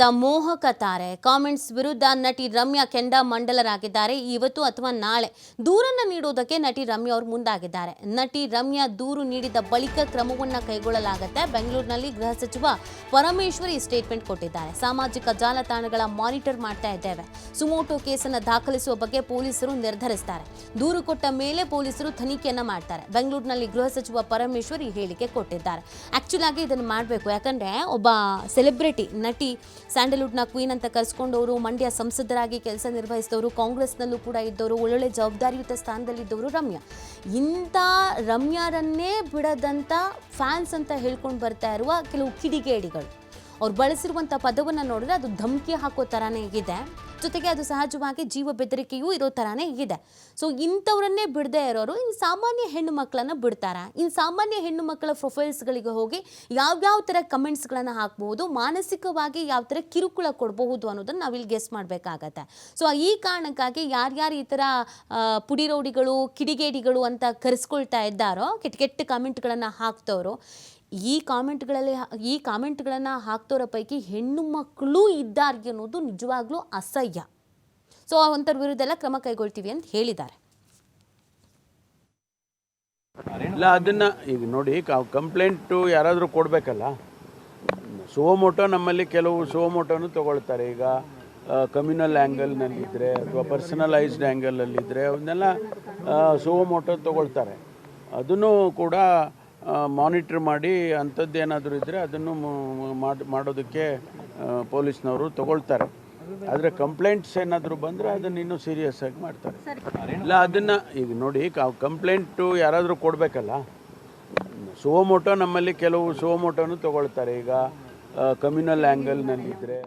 The ಮೋಹಕ ತಾರೆ. Comments ವಿರುದ್ಧ ನಟಿ ರಮ್ಯಾ ಕೆಂಡ ಮಂಡಲರಾಗಿದ್ದಾರೆ. ಇವತ್ತು ಅಥವಾ ನಾಳೆ ದೂರನ್ನ ನೀಡುವುದಕ್ಕೆ ನಟಿ ರಮ್ಯಾ ಅವರು ಮುಂದಾಗಿದ್ದಾರೆ. ನಟಿ ರಮ್ಯಾ ದೂರು ನೀಡಿದ ಬಳಿಕ ಕ್ರಮವನ್ನ ಕೈಗೊಳ್ಳಲಾಗುತ್ತೆ. ಬೆಂಗಳೂರಿನಲ್ಲಿ ಗೃಹ ಸಚಿವ ಪರಮೇಶ್ವರ್ ಸ್ಟೇಟ್ಮೆಂಟ್ ಕೊಟ್ಟಿದ್ದಾರೆ. ಸಾಮಾಜಿಕ ಜಾಲತಾಣಗಳ ಮಾನಿಟರ್ ಮಾಡ್ತಾ ಇದ್ದೇವೆ. ಸುಮೋಟೋ ಕೇಸನ್ನು ದಾಖಲಿಸುವ ಬಗ್ಗೆ ಪೊಲೀಸರು ನಿರ್ಧರಿಸ್ತಾರೆ. ದೂರು ಕೊಟ್ಟ ಮೇಲೆ ಪೊಲೀಸರು ತನಿಖೆಯನ್ನ ಮಾಡ್ತಾರೆ. ಬೆಂಗಳೂರಿನಲ್ಲಿ ಗೃಹ ಸಚಿವ ಪರಮೇಶ್ವರ್ ಈ ಹೇಳಿಕೆ ಕೊಟ್ಟಿದ್ದಾರೆ. ಆಕ್ಚುಲ್ ಆಗಿ ಇದನ್ನು ಮಾಡಬೇಕು. ಯಾಕಂದ್ರೆ ಒಬ್ಬ ಸೆಲೆಬ್ರಿಟಿ ನಟಿ ಸ್ಯಾಂಡಲ್ವುಡ್ನ ಕ್ವೀನ್ ಅಂತ ಕರೆಸ್ಕೊಂಡವರು, ಮಂಡ್ಯ ಸಂಸದರಾಗಿ ಕೆಲಸ ನಿರ್ವಹಿಸಿದವರು, ಕಾಂಗ್ರೆಸ್ನಲ್ಲೂ ಕೂಡ ಇದ್ದವರು, ಒಳ್ಳೊಳ್ಳೆ ಜವಾಬ್ದಾರಿಯುತ ಸ್ಥಾನದಲ್ಲಿದ್ದವರು ರಮ್ಯಾ. ಇಂಥ ರಮ್ಯಾರನ್ನೇ ಬಿಡದಂಥ ಫ್ಯಾನ್ಸ್ ಅಂತ ಹೇಳ್ಕೊಂಡು ಬರ್ತಾ ಇರುವ ಕೆಲವು ಕಿಡಿಗೇಡಿಗಳು. ಅವ್ರು ಬಳಸಿರುವಂಥ ಪದವನ್ನು ನೋಡಿದ್ರೆ ಅದು ಧಮಕಿ ಹಾಕೋ ಥರನೇ ಇದೆ. ಜೊತೆಗೆ ಅದು ಸಹಜವಾಗಿ ಜೀವ ಬೆದರಿಕೆಯೂ ಇರೋ ಥರನೇ ಇದೆ. ಸೊ ಇಂಥವ್ರನ್ನೇ ಬಿಡದೆ ಇರೋರು ಇನ್ನು ಸಾಮಾನ್ಯ ಹೆಣ್ಣು ಮಕ್ಕಳನ್ನು ಬಿಡ್ತಾರ? ಇನ್ನು ಸಾಮಾನ್ಯ ಹೆಣ್ಣು ಮಕ್ಕಳ ಪ್ರೊಫೈಲ್ಸ್ಗಳಿಗೆ ಹೋಗಿ ಯಾವ್ಯಾವ ಥರ ಕಮೆಂಟ್ಸ್ಗಳನ್ನು ಹಾಕ್ಬೋದು ಮಾನಸಿಕವಾಗಿ ಯಾವ ಥರ ಕಿರುಕುಳ ಕೊಡಬಹುದು ಅನ್ನೋದನ್ನು ನಾವಿಲ್ಲಿ ಗೆಸ್ ಮಾಡಬೇಕಾಗತ್ತೆ. ಸೊ ಈ ಕಾರಣಕ್ಕಾಗಿ ಯಾರ್ಯಾರು ಈ ಥರ ಪುಡಿರೌಡಿಗಳು ಪುಡಿ ರೌಡಿಗಳು, ಕಿಡಿಗೇಡಿಗಳು ಅಂತ ಕರೆಸ್ಕೊಳ್ತಾ ಇದ್ದಾರೋ, ಕೆಟ್ಟ ಕೆಟ್ಟ ಕಮೆಂಟ್ಗಳನ್ನು ಹಾಕ್ತವ್ರು ಈ ಕಾಮೆಂಟ್ಗಳಲ್ಲಿ ಈ ಕಾಮೆಂಟ್ಗಳನ್ನು ಹಾಕ್ತೋರ ಪೈಕಿ ಹೆಣ್ಣು ಮಕ್ಕಳು ಇದ್ದಾರೆ ಅನ್ನೋದು ನಿಜವಾಗ್ಲೂ ಅಸಹ್ಯ. ಸೊ ಅಂಥವ್ರ ವಿರುದ್ಧ ಎಲ್ಲ ಕ್ರಮ ಕೈಗೊಳ್ತೀವಿ ಅಂತ ಹೇಳಿದ್ದಾರೆ. ಇಲ್ಲ, ಅದನ್ನ ಈಗ ನೋಡಿ ಕಂಪ್ಲೇಂಟು ಯಾರಾದರೂ ಕೊಡಬೇಕಲ್ಲ? ಸುವಮೋಟೋ ನಮ್ಮಲ್ಲಿ ಕೆಲವು ಸುವಮೋಟೋನು ತಗೊಳ್ತಾರೆ. ಈಗ ಕಮ್ಯುನಲ್ ಆ್ಯಂಗಲ್ನಲ್ಲಿದ್ದರೆ ಅಥವಾ ಪರ್ಸನಲೈಸ್ಡ್ ಆ್ಯಂಗಲಲ್ಲಿದ್ದರೆ ಅವನ್ನೆಲ್ಲ ಸುವಮೋಟೋ ತಗೊಳ್ತಾರೆ. ಅದನ್ನು ಕೂಡ ಮಾನಿಟ್ರ್ ಮಾಡಿ ಅಂಥದ್ದೇನಾದರೂ ಇದ್ದರೆ ಅದನ್ನು ಮಾಡೋದಕ್ಕೆ ಪೊಲೀಸ್ನವರು ತಗೊಳ್ತಾರೆ. ಆದರೆ ಕಂಪ್ಲೇಂಟ್ಸ್ ಏನಾದರೂ ಬಂದರೆ ಅದನ್ನು ಇನ್ನೂ ಸೀರಿಯಸ್ ಆಗಿ ಮಾಡ್ತಾರೆ. ಇಲ್ಲ, ಅದನ್ನು ಈಗ ನೋಡಿ ಕಂಪ್ಲೇಂಟು ಯಾರಾದರೂ ಕೊಡಬೇಕಲ್ಲ? ಸುವಮೋಟೋ ನಮ್ಮಲ್ಲಿ ಕೆಲವು ಸುವಮೋಟೋನು ತಗೊಳ್ತಾರೆ. ಈಗ ಕಮ್ಯುನಲ್ ಆ್ಯಂಗಲ್ನಲ್ಲಿದ್ದರೆ